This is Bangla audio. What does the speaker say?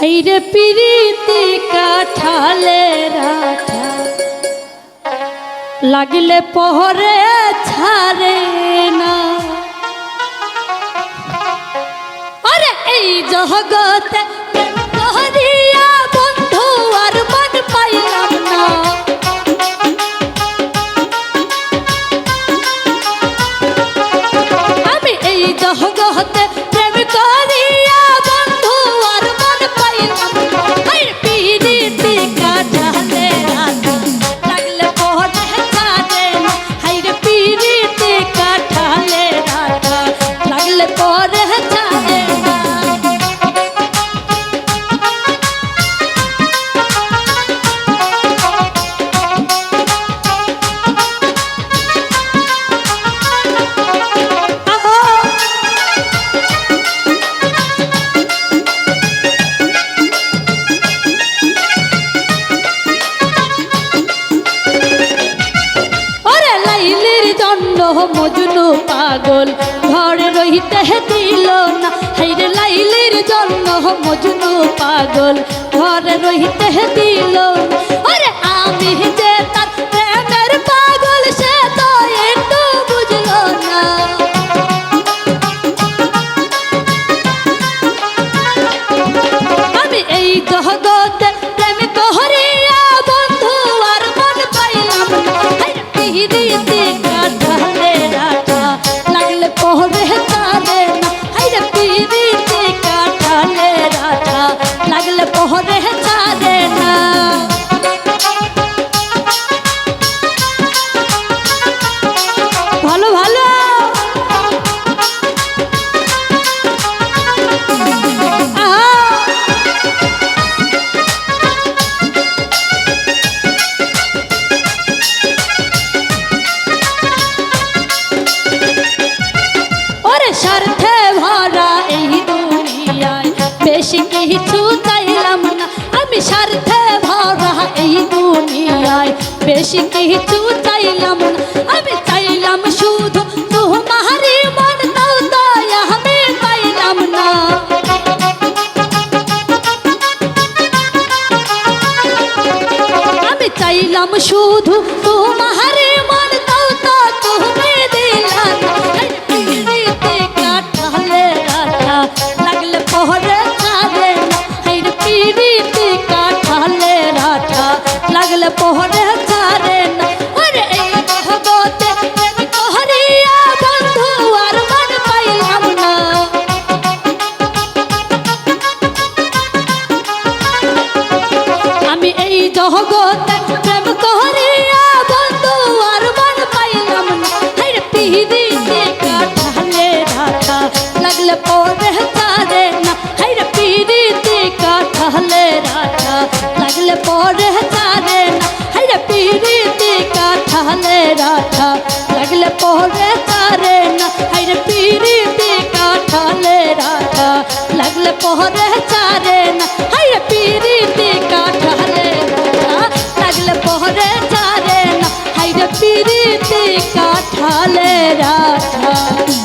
হাইরে পিরিতি কাঠালে রাঠা লাগলে পহরে ছাড়ে না। আরে এই জগতে করিয়া মজনু পাগল। ঘরে রহিতে দিল না, হাইরে লাইলির জন্য মজনু পাগল। ঘরে রহিতে দিল না। ওরে আমি যে তার লাগলে পহরে না। ভালো ভালো। স্বার্থে ভরা এই দুনিয়ায় বেশি কিছু চাইলাম বেশি কিছু চাইলাম না। আমি চাইলাম শুধু তোমারই মন, তাও তাই আমি পাইলাম না। আমি চাইলাম শুধু তোমারে মন জগতে প্রেম করিয়া বন্ধু আর মন পাইলাম না হাই রে পিহিদিতে কাঠালে রাখা লাগলে পরে তারে না হাই রে পিহিদিতে কাঠালে রাখা লাগলে পরে তারে না হাই রে পিহিদিতে কাঠালে রাখা লাগলে পরে তারে না কাঠালে রাখা